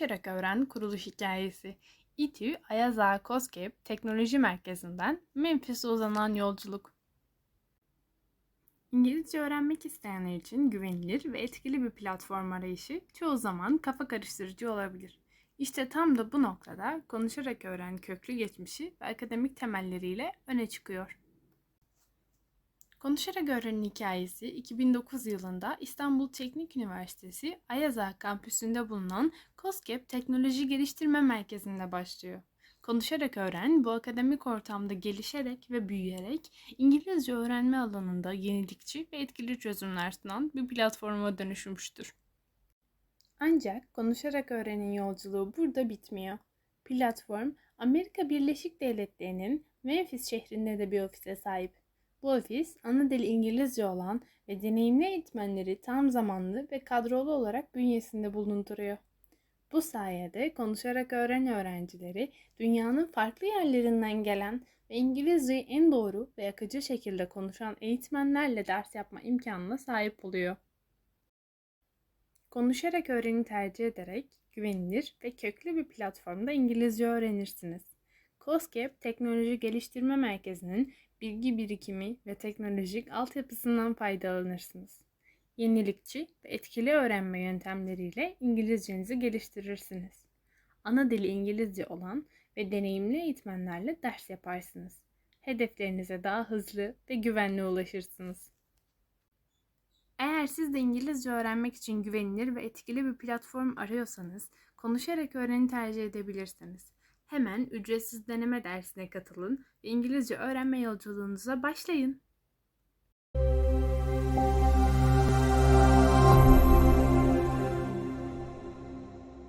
Konuşarak Öğren kuruluş hikayesi. İTÜ Ayaz Ağa COSGAP Teknoloji Merkezi'nden Memphis'e uzanan yolculuk. İngilizce öğrenmek isteyenler için güvenilir ve etkili bir platform arayışı çoğu zaman kafa karıştırıcı olabilir. İşte tam da bu noktada Konuşarak Öğren köklü geçmişi ve akademik temelleriyle öne çıkıyor. Konuşarak Öğren'in hikayesi 2009 yılında İstanbul Teknik Üniversitesi Ayaz Ağa kampüsünde bulunan COSGAP Teknoloji Geliştirme Merkezi'nde başlıyor. Konuşarak Öğren bu akademik ortamda gelişerek ve büyüyerek İngilizce öğrenme alanında yenilikçi ve etkili çözümler sunan bir platforma dönüşmüştür. Ancak Konuşarak Öğren'in yolculuğu burada bitmiyor. Platform Amerika Birleşik Devletleri'nin Memphis şehrinde de bir ofise sahip. Bu ofis ana dili İngilizce olan ve deneyimli eğitmenleri tam zamanlı ve kadrolu olarak bünyesinde bulunduruyor. Bu sayede konuşarak öğren öğrencileri dünyanın farklı yerlerinden gelen ve İngilizceyi en doğru ve akıcı şekilde konuşan eğitmenlerle ders yapma imkanına sahip oluyor. Konuşarak öğreni tercih ederek güvenilir ve köklü bir platformda İngilizce öğrenirsiniz. COSGAP Teknoloji Geliştirme Merkezi'nin bilgi birikimi ve teknolojik altyapısından faydalanırsınız. Yenilikçi ve etkili öğrenme yöntemleriyle İngilizcenizi geliştirirsiniz. Ana dili İngilizce olan ve deneyimli eğitmenlerle ders yaparsınız. Hedeflerinize daha hızlı ve güvenli ulaşırsınız. Eğer siz de İngilizce öğrenmek için güvenilir ve etkili bir platform arıyorsanız, konuşarak öğreni tercih edebilirsiniz. Hemen ücretsiz deneme dersine katılın ve İngilizce öğrenme yolculuğunuza başlayın.